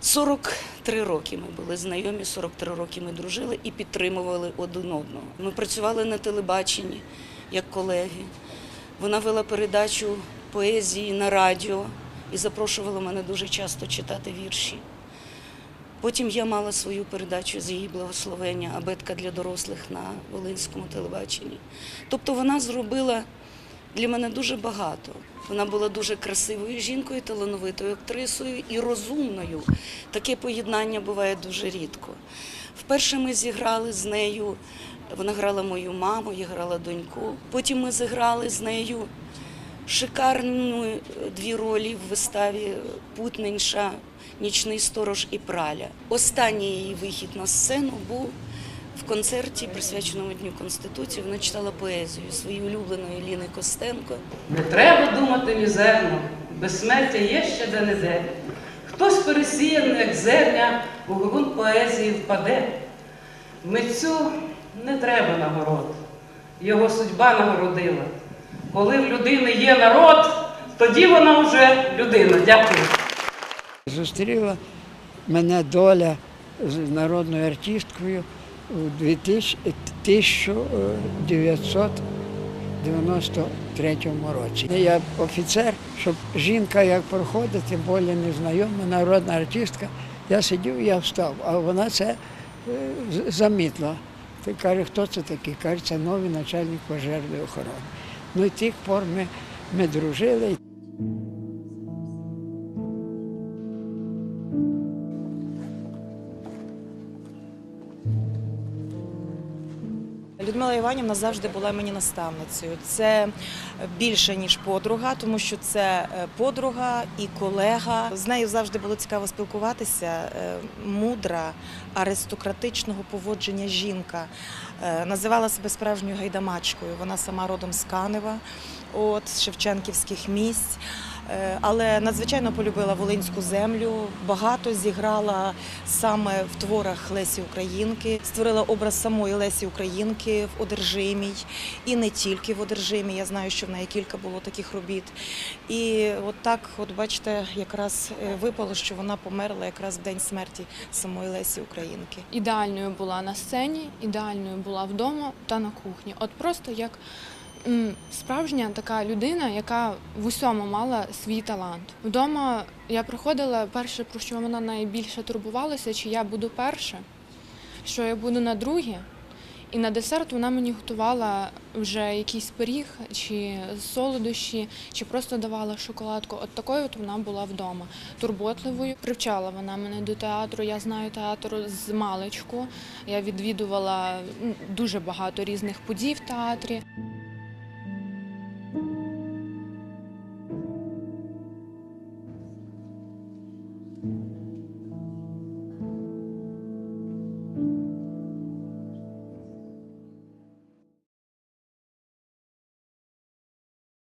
43 роки ми були знайомі, 43 роки ми дружили і підтримували один одного. Ми працювали на телебаченні як колеги. Вона вела передачу поезії на радіо і запрошувала мене дуже часто читати вірші. Потім я мала свою передачу з її благословення Абетка для дорослих на Волинському телебаченні. Тобто вона зробила для мене дуже багато. Вона була дуже красивою жінкою, талановитою актрисою і розумною. Таке поєднання буває дуже рідко. Вперше ми зіграли з нею. Вона грала мою маму, я грала доньку. Потім ми зіграли з нею шикарні е, дві ролі в виставі Путненша, Нічний сторож і праля. Останній її вихід на сцену був в концерті, присвяченому Дню Конституції. Вона читала поезію своєї улюбленої Ліни Костенко. Не треба думати мізерно, безсмертя є ще де-не-де. Хтось пересіяний, як зерня, у ґрунт поезії впаде. Митцю не треба нагород, його судьба нагородила. Коли в людини є народ, тоді вона вже людина. Дякую. Зустріла мене доля з народною артисткою у 1993 році. Я офіцер, щоб жінка як проходить, тим більше незнайома, народна артистка. Я сидів, я встав, а вона це е, з- замітила. Ти каже, хто це такий? Каже, це новий начальник пожежної охорони. Ну і тих пор ми, ми дружили. Людмила Іванівна завжди була мені наставницею. Це більше ніж подруга, тому що це е, подруга і колега. З нею завжди було цікаво спілкуватися. Е, Мудра, аристократичного поводження жінка. Е, Називала себе справжньою гайдамачкою. Вона сама родом з Канева, от з Шевченківських місць. Е, Але надзвичайно полюбила Волинську землю, багато зіграла саме в творах Лесі Українки, створила образ самої Лесі Українки в Одержимій і не тільки в Одержимій. Я знаю, що в неї кілька було таких робіт. І от так, от бачите, якраз е, випало, що вона померла якраз в день смерті самої Лесі Українки. ідеальною була на сцені, ідеальною була вдома та на кухні. От просто як справжня така людина, яка в усьому мала свій талант. Вдома я приходила, перше, про що вона найбільше турбувалася, чи я буду перша, що я буду на друге. І на десерт вона мені готувала вже якийсь пиріг, чи солодощі, чи просто давала шоколадку. От такою от вона була вдома, турботливою. Привчала вона мене до театру. Я знаю театр з маличку. Я відвідувала дуже багато різних подій в театрі.